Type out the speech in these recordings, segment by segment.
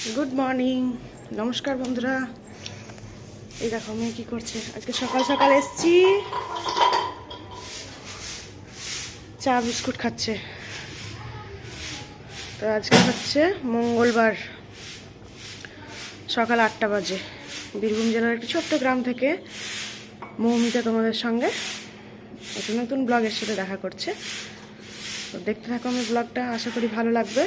Good morning নমস্কার বন্ধুরা। এই দেখো, মেয়ে কি করছে? আজকে সকাল সকাল এসছি। চা, বিস্কুট খাচ্ছে। তো আজকে হচ্ছে মঙ্গলবার, সকাল আটটা বাজে। বীরভূম জেলার একটি ছোট্ট গ্রাম থেকে মৌমিতা তোমাদের সঙ্গে একটা নতুন ব্লগের সাথে দেখা করছে। তো দেখতে থাকো আমার ব্লগটা আশা করি ভালো লাগবে।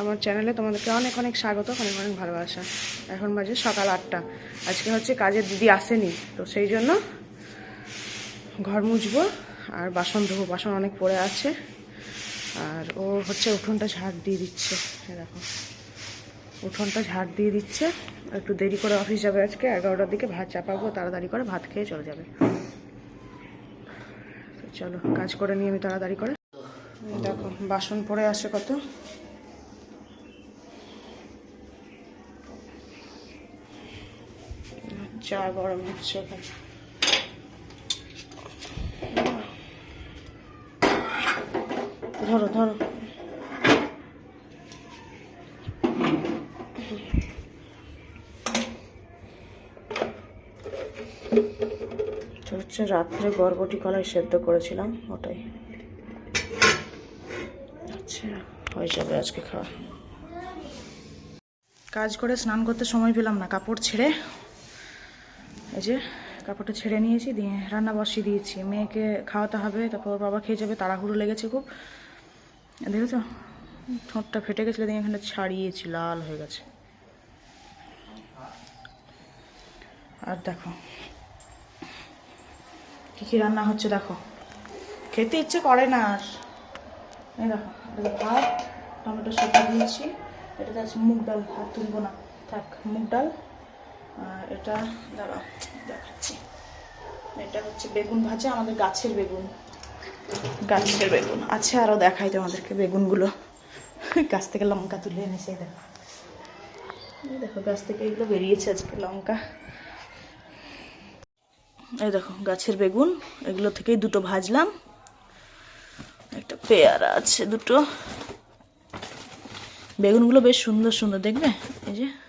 আমার চ্যানেলে তোমাদেরকে অনেক অনেক স্বাগত, অনেক অনেক ভালোবাসা। এখন বাজে সকাল আটটা। আজকে হচ্ছে কাজের দিদি আসেনি, তো সেই জন্য ঘর মুছবো আর বাসন ধোবো। বাসন অনেক পড়ে আছে। আর ও হচ্ছে উঠোনটা ঝাড় দিয়ে দিচ্ছে দেখো। উঠোনটা ঝাড় দিয়ে দিচ্ছে। একটু দেরি করে অফিস যাবে আজকে, এগারোটার দিকে ভাত চাপাবো, তাড়াতাড়ি করে ভাত খেয়ে চলে যাবে। চলো, কাজ করে নিয়ে আমি তাড়াতাড়ি করে। দেখো, বাসন পড়ে আসে কত। চা গরম হচ্ছে ওখানে। ধরো ধরো। হচ্ছে রাত্রে বরবটি কলাই সেদ্ধ করেছিলাম, ওটাই। আচ্ছা হয়ে যাবে আজকে খাওয়া। কাজ করে স্নান করতে সময় পেলাম না, কাপড় ছেড়ে এই যে কাপড়টা ছেড়ে নিয়েছি, দিয়ে রান্না বসিয়ে দিয়েছি। মেয়েকে খাওয়াতে হবে, তারপর বাবা খেয়ে যাবে, তাড়াহুড়ো লেগেছে খুব। দেখেছ? ঠোঁটটা ফেটে গেছিল, দিয়ে এখানে ছাড়িয়েছি, লাল হয়ে গেছে। আর দেখো, কী কী রান্না হচ্ছে দেখো। খেতে ইচ্ছে করে না আর। এই দেখো ভাত, টমেটো সেদ্ধ দিয়েছি। এটাতে আছে মুগ ডাল ভাত তুলবো না। থাক, মুগ ডাল আর এটা দাঁড়া দেখাচ্ছি। এটা হচ্ছে বেগুন ভাজা, আমাদের গাছের বেগুন। গাছের বেগুন। আছে আরও দেখাই তোমাদেরকে বেগুনগুলো। গাছ থেকে লঙ্কা তুলে এনেছে দেখো। দেখো, গাছ থেকে এগুলো বেরিয়েছে আজকে লঙ্কা। এই দেখো, গাছের বেগুন। এগুলো থেকেই দুটো ভাজলাম। একটা পেয়ারা আছে দুটো। বেগুনগুলো বেশ সুন্দর সুন্দর, দেখবে? এই যে।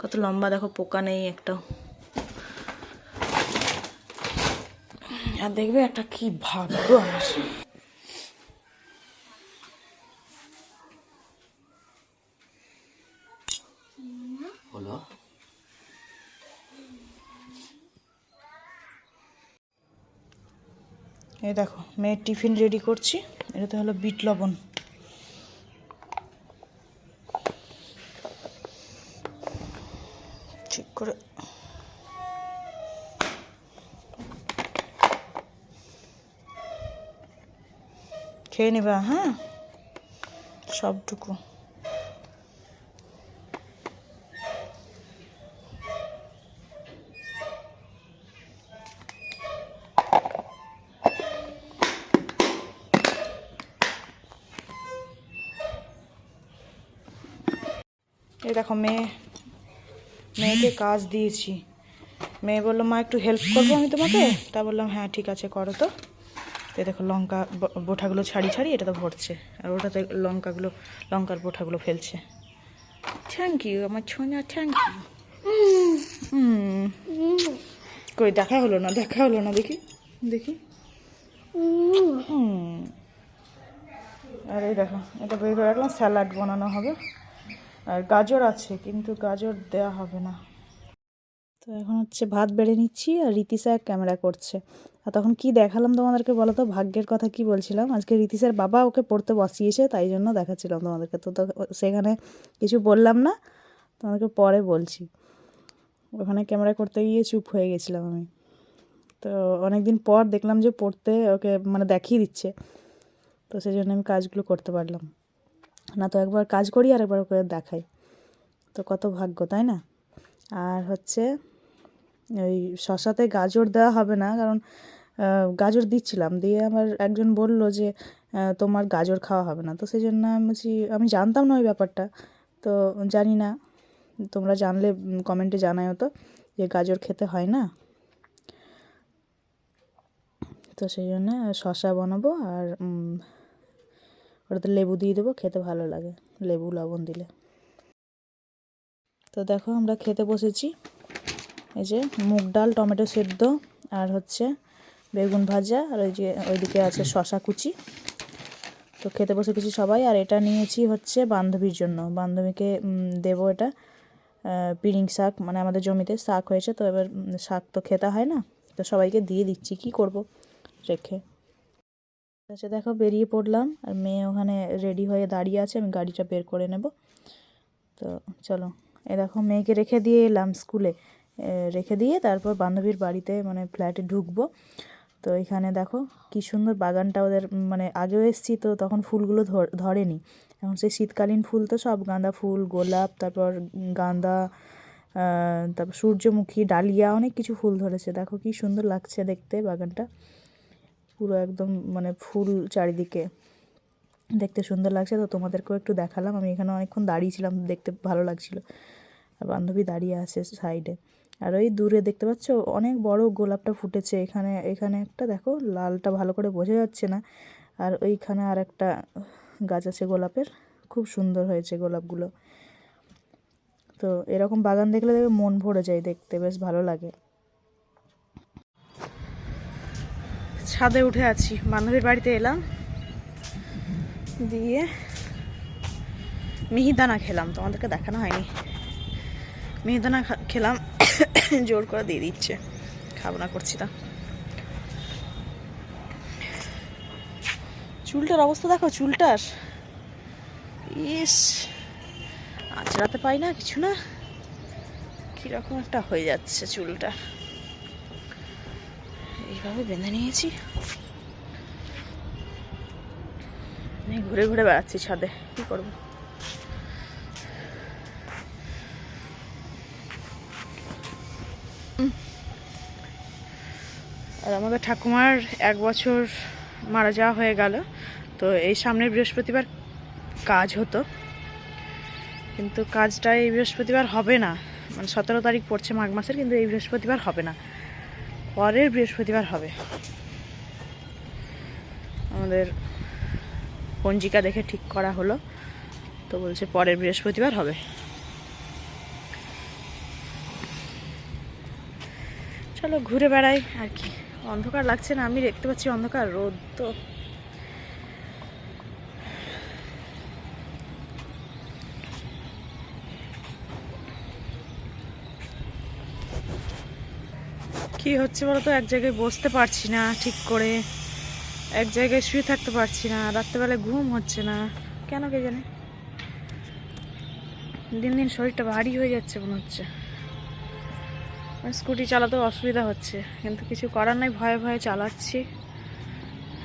কত লম্বা দেখো পোকা নেই একটা। আর দেখবে একটা কি ভাগ্য আমার। হলো এই দেখো মেয়ের টিফিন রেডি করছি। এটাতে হলো বিট লবণ ঠিক করে খেয়ে নেবা হ্যাঁ? সবটুকু। এই দেখো মেয়ে মেয়েকে কাজ দিয়েছি। মেয়ে বলল, মা, একটু হেল্প করব আমি তোমাকে? তা বললাম হ্যাঁ ঠিক আছে, করো তো। তো দেখো, লঙ্কা বোঁঠাগুলো ছাড়ি ছাড়ি এটা তো ভরছে। আর ওটাতে লঙ্কাগুলো, লঙ্কার বোঁঠাগুলো ফেলছে। থ্যাংক ইউ আমার ছোঁয়া থ্যাংক ইউ কই, দেখা হলো না, দেখা হলো না, দেখি দেখি। আর এই দেখো, এটা বের করে রাখলাম, স্যালাড বানানো হবে। আর গাজর আছে, কিন্তু গাজর দেওয়া হবে না। তো এখন হচ্ছে ভাত বেড়ে নিচ্ছি আর রীতিশা ক্যামেরা করছে। আর তখন কি দেখালাম তোমাদেরকে বলো তো? ভাগ্যের কথা কি বলছিলাম? আজকে রীতিশার বাবা ওকে পড়তে বসিয়েছে, তাই জন্য দেখাচ্ছিলাম তোমাদেরকে। তো তো সেখানে কিছু বললাম না, তোমাদেরকে পরে বলছি। ওখানে ক্যামেরা করতে গিয়ে চুপ হয়ে গেছিলাম আমি। তো অনেকদিন পর দেখলাম যে পড়তে ওকে মানে দেখিয়ে দিচ্ছে। তো সেই জন্য আমি কাজগুলো করতে পারলাম। না তো একবার কাজ করি আর একবার করে দেখাই। তো কত ভাগ্য, তাই না? আর হচ্ছে ওই শশাতে গাজর দেওয়া হবে না, কারণ গাজর দিচ্ছিলাম। দিয়ে আমার একজন বলল যে তোমার গাজর খাওয়া হবে না। তো সেই জন্য আমি বলছি, আমি জানতাম না ওই ব্যাপারটা। তো জানি না, তোমরা জানলে কমেন্টে জানায়ও তো যে গাজর খেতে হয় না। তো সেই জন্য শশা বানাবো আর ওটাতে লেবু দিয়ে দেবো, খেতে ভালো লাগে, লেবু, লবণ দিলে। তো দেখো আমরা খেতে বসেছি। এই যে মুগ ডাল, টমেটো সেদ্ধ, আর হচ্ছে বেগুন ভাজা, আর ওই যে ওইদিকে আছে শশা কুচি। তো খেতে বসে গেছি সবাই, আর এটা নিয়েছি হচ্ছে বান্ধবীর জন্য। বান্ধবীকে দেবো এটা পিড়িং শাক মানে আমাদের জমিতে শাক হয়েছে, তো এবার শাক তো খেতে হয় না, তো সবাইকে দিয়ে দিচ্ছি। কি করব? রেখে। আচ্ছা দেখো বেরিয়ে পড়লাম আর মেয়ে ওখানে রেডি হয়ে দাঁড়িয়ে আছে, আমি গাড়িটা বের করে নেব। তো চলো, এ দেখো মেয়েকে রেখে দিয়ে এলাম স্কুলে রেখে দিয়ে তারপর বান্ধবীর বাড়িতে মানে ফ্ল্যাটে ঢুকবো। তো এখানে দেখো কি সুন্দর বাগানটা ওদের মানে আগেও এসেছি তো তখন ফুলগুলো ধর- ধরেনি। এখন সেই শীতকালীন ফুল তো সব গাঁদা ফুল, গোলাপ, তারপর গাঁদা তারপর সূর্যমুখী, ডালিয়া অনেক কিছু ফুল ধরেছে। দেখো কি সুন্দর লাগছে দেখতে বাগানটা। পুরো একদম মানে ফুল চারিদিকে দেখতে সুন্দর লাগছে। তো তোমাদেরকেও একটু দেখালাম। আমি এখানে অনেকক্ষণ দাঁড়িয়েছিলাম দেখতে ভালো লাগছিল। আর বান্ধবী দাঁড়িয়ে আছে সাইডে আর ওই দূরে দেখতে পাচ্ছ, অনেক বড় গোলাপটা ফুটেছে। এখানে এখানে একটা দেখো, লালটা ভালো করে বোঝা যাচ্ছে না। আর ওইখানে আর একটা গাছ আছে গোলাপের। খুব সুন্দর হয়েছে গোলাপগুলো। তো এরকম বাগান দেখলে দেখবে মন ভরে যায় দেখতে, বেশ ভালো লাগে। ছাদে উঠে আছি। বান্ধবীর বাড়িতে এলাম। দিয়ে মিহিদানা খেলাম। তোমাদেরকে দেখানো হয়নি। মিহিদানা খেলাম। জোর করে দিয়ে দিচ্ছে। খাব না, করছি তা। চুলটার অবস্থা দেখো, চুলটার। ইস, আঁচড়াতে পাই না, কিছু না। কীরকম একটা হয়ে যাচ্ছে চুলটা। এইভাবে বেঁধে নিয়েছি? নিয়ে ঘুরে ঘুরে বেড়াচ্ছি ছাদে, কি করব? আর আমাদের ঠাকুমার এক বছর মারা যাওয়া হয়ে গেল, তো এই সামনের বৃহস্পতিবার কাজ হতো। কিন্তু কাজটা এই বৃহস্পতিবার হবে না। মানে সতেরো তারিখ পড়ছে মাঘ মাসের, কিন্তু এই বৃহস্পতিবার হবে না। পরের বৃহস্পতিবার হবে। আমাদের পঞ্জিকা দেখে ঠিক করা হলো, তো বলছে পরের বৃহস্পতিবার হবে। চলো ঘুরে বেড়াই আর কি। অন্ধকার লাগছে না, আমি দেখতে পাচ্ছি অন্ধকার, রোদ তো। কি হচ্ছে বলো তো? এক জায়গায় বসতে পারছি না ঠিক করে। এক জায়গায় শুয়ে থাকতে পারছি না। রাত্রেবেলায় ঘুম হচ্ছে না। কেন কে জানে? দিন দিন শরীরটা ভারী হয়ে যাচ্ছে মনে হচ্ছে। স্কুটি চালাতেও অসুবিধা হচ্ছে। কিন্তু কিছু করার নাই, ভয়ে ভয়ে চালাচ্ছি।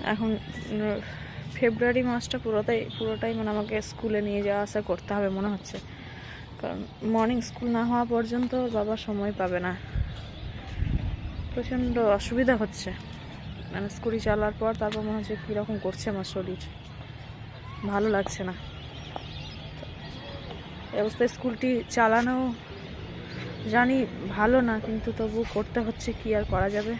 এখন ফেব্রুয়ারি মাসটা পুরোটাই পুরোটাই মানে আমাকে স্কুলে নিয়ে যাওয়া আসা করতে হবে মনে হচ্ছে। কারণ মর্নিং স্কুল না হওয়া পর্যন্ত বাবা সময় পাবে না। প্রচণ্ড অসুবিধা হচ্ছে। মানে স্কুটি চালার পর তারপর মনে হচ্ছে কীরকম করছে আমার শরীর। ভালো লাগছে না। অবস্থায় স্কুলটি চালানো জানি ভালো না, কিন্তু তবু করতে হচ্ছে কি আর করা যাবে।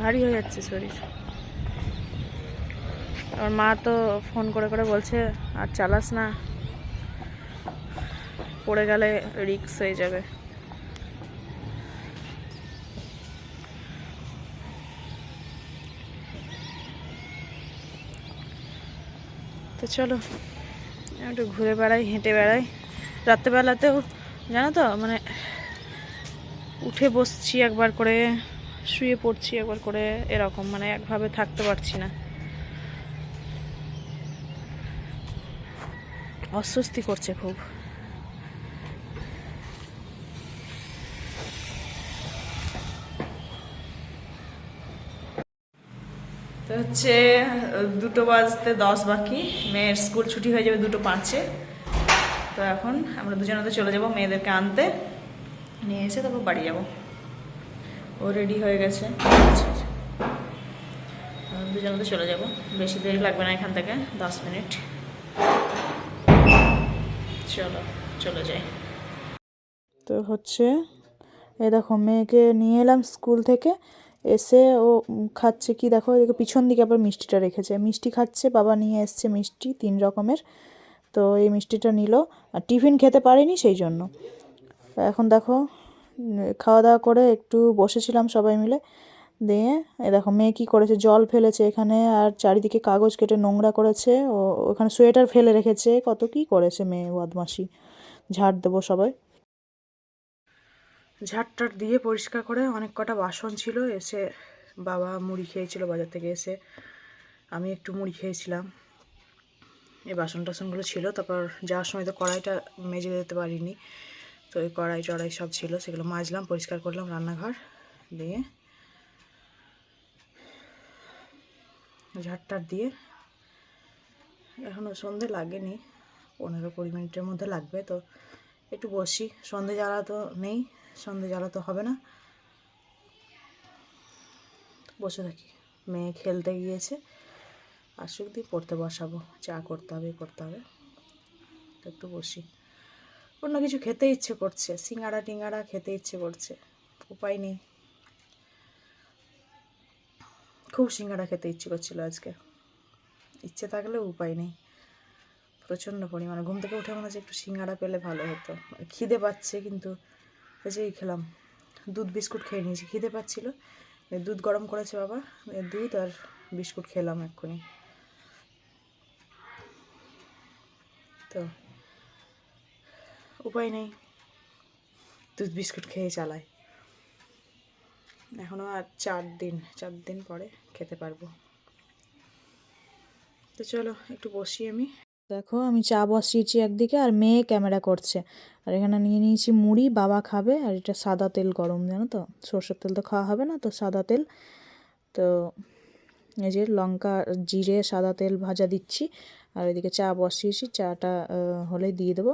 ভারী হয়ে যাচ্ছে শরীর। আমার মা তো ফোন করে করে বলছে, আর চালাস না। পড়ে গেলে রিক্স হয়ে যাবে। তো চলো একটু ঘুরে বেড়াই, হেঁটে বেড়াই। রাত্রেবেলাতেও, জানো তো মানে উঠে বসছি একবার করে, শুয়ে পড়ছি একবার করে, এরকম মানে একভাবে থাকতে পারছি না। অস্বস্তি করছে খুব। হচ্ছে দুটো বাজতে দশ বাকি। মেয়ের স্কুল ছুটি হয়ে যাবে দুটো পাঁচে। তো এখন আমরা দুজনে তো চলে যাব মেয়েদেরকে আনতে। নিয়ে এসে তারপর বাড়ি যাব। ও রেডি হয়ে গেছে। দুজনে তো চলে যাব। বেশি দেরি লাগবে না এখান থেকে, দশ মিনিট। চলো, চলে যাই। তো হচ্ছে, এই দেখো মেয়েকে নিয়ে এলাম স্কুল থেকে। এসে ও খাচ্ছে কি দেখো এদিকে পিছন দিকে আবার মিষ্টিটা রেখেছে। মিষ্টি খাচ্ছে, বাবা নিয়ে এসছে মিষ্টি, তিন রকমের। তো এই মিষ্টিটা নিল, আর টিফিন খেতে পারেনি সেই জন্য। এখন দেখো, খাওয়া দাওয়া করে একটু বসেছিলাম সবাই মিলে। দিয়ে এ দেখো, মেয়ে কী করেছে, জল ফেলেছে এখানে, আর চারিদিকে কাগজ কেটে নোংরা করেছে। ও, ওখানে সোয়েটার ফেলে রেখেছে, কত কী করেছে মেয়ে বদমাসি ঝাড় দেবো সবাই। ঝাড়টার দিয়ে পরিষ্কার করে অনেক কটা বাসন ছিল, এসে বাবা মুড়ি খেয়েছিল বাজার থেকে এসে। আমি একটু মুড়ি খেয়েছিলাম। এই বাসন টাসনগুলো ছিল, তারপর যাওয়ার সময় তো কড়াইটা মেজে যেতে পারিনি। তো এই কড়াই, চড়াই সব ছিল, সেগুলো মাজলাম, পরিষ্কার করলাম রান্নাঘর দিয়ে। ঝাড়টার দিয়ে। এখনও সন্ধে লাগেনি, পনেরো কুড়ি মিনিটের মধ্যে লাগবে, তো একটু বসি। সন্ধে জ্বালা তো নেই সন্ধে জ্বালা তো হবে না। বসে থাকি। মেয়ে খেলতে গিয়েছে। আসুক দিয়ে পড়তে বসাবো। চা করতে হবে করতে হবে। একটু বসি। অন্য কিছু খেতে ইচ্ছে করছে। সিঙ্গাড়া টিঙ্গাড়া খেতে ইচ্ছে করছে। উপায় নেই। খুব সিঙ্গাড়া খেতে ইচ্ছে করছিল আজকে। ইচ্ছে থাকলেও উপায় নেই। প্রচণ্ড পরিমাণে। ঘুম থেকে উঠে মনে হচ্ছে একটু সিঙ্গাড়া পেলে ভালো হতো। মানে খিদে পাচ্ছে কিন্তু এই খেলাম। দুধ, বিস্কুট খেয়ে নিয়েছি। খিদে পাচ্ছিল। দুধ গরম করেছে বাবা। দুধ আর বিস্কুট খেলাম এক্ষুনি। তো, উপায় নেই। দুধ, বিস্কুট খেয়ে চালাই। এখনও আর চার দিন চার দিন পরে খেতে পারব। তো চলো, একটু বসি আমি। দেখো, আমি চা বসিয়েছি একদিকে আর মেয়ে ক্যামেরা করছে। আর এখানে নিয়ে নিয়েছি মুড়ি, বাবা খাবে আর এটা সাদা তেল গরম, জানো তো? সর্ষের তেল তো খাওয়া হবে না, তো সাদা তেল। তো এই যে লঙ্কা, জিরে, সাদা তেল ভাজা দিচ্ছি। আর ওইদিকে চা বসিয়েছি, চাটা হলে দিয়ে দেবো।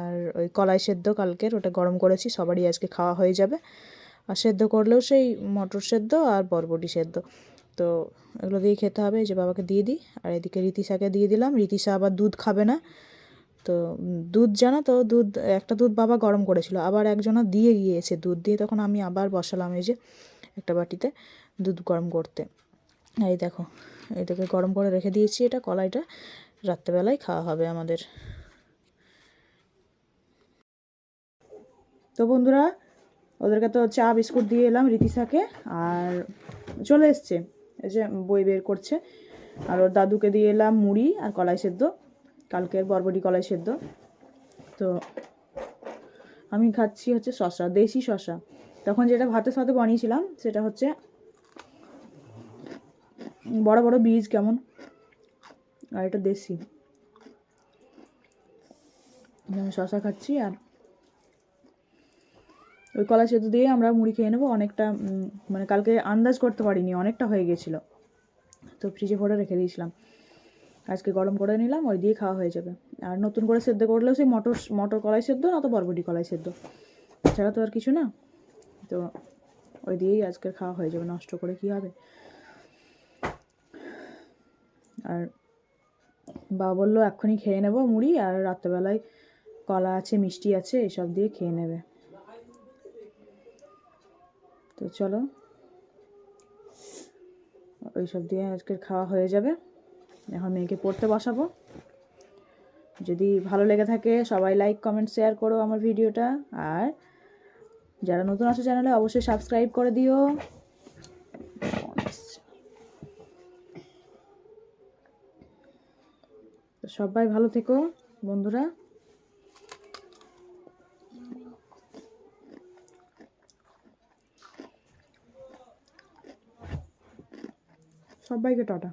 আর ওই কলাই সেদ্ধ কালকের, ওটা গরম করেছি, সবারই আজকে খাওয়া হয়ে যাবে। আর সেদ্ধ করলেও সেই মটর সেদ্ধ আর বরবটি সেদ্ধ। তো এগুলো দিয়ে খেতে হবে যে বাবাকে দিয়ে দিই। আর এদিকে রীতিশাকে দিয়ে দিলাম। রীতিশা আবার দুধ খাবে না। তো দুধ জানো তো, দুধ, একটা দুধ বাবা গরম করেছিল, আবার একজনা দিয়ে গিয়েছে দুধ দিয়ে, তখন আমি আবার বসালাম এই যে একটা বাটিতে দুধ গরম করতে। এই দেখো, এটাকে গরম করে রেখে দিয়েছি এটা, কলাইটা। রাত্রেবেলায় খাওয়া হবে আমাদের। তো বন্ধুরা, ওদেরকে তো চা, বিস্কুট দিয়ে এলাম রীতিশাকে আর চলে এসছে। এই যে বই বের করছে। আর ওর দাদুকে দিয়ে এলাম মুড়ি আর কলাই সেদ্ধ। কালকের বরবটি কলাই সেদ্ধ। তো আমি খাচ্ছি হচ্ছে শশা দেশি শশা তখন যেটা ভাতের সাথে বানিয়েছিলাম, সেটা হচ্ছে বড় বড় বীজ কেমন? আর এটা দেশি। আমি শশা খাচ্ছি আর ওই কলা সেদ্ধ দিয়ে আমরা মুড়ি খেয়ে নেব। অনেকটা মানে কালকে আন্দাজ করতে পারিনি, অনেকটা হয়ে গেছিল। তো ফ্রিজে ভরে রেখে দিয়েছিলাম। আজকে গরম করে নিলাম, ওই দিয়ে খাওয়া হয়ে যাবে। আর নতুন করে সেদ্ধ করলেও সেই মটর মটর কলাই সেদ্ধ না তো বরবটি কলাই সেদ্ধ। এছাড়া তো আর কিছু না। তো ওই দিয়েই আজকের খাওয়া হয়ে যাবে, নষ্ট করে কি হবে? আর বাবা বলল, এক্ষুনি খেয়ে নেব মুড়ি, আর রাত্রেবেলায় কলা আছে, মিষ্টি আছে, এসব দিয়ে খেয়ে নেবে। তো চলো। ওইসব দিয়ে আজকের খাওয়া হয়ে যাবে। এখন মেয়েকে পড়তে বসাবো। যদি ভালো লেগে থাকে, সবাই লাইক কমেন্ট শেয়ার করো আমার ভিডিওটা। আর যারা নতুন আসো চ্যানেলে অবশ্যই সাবস্ক্রাইব করে দিও। সবাই ভালো থেকো, বন্ধুরা। সবাইকে টাটা।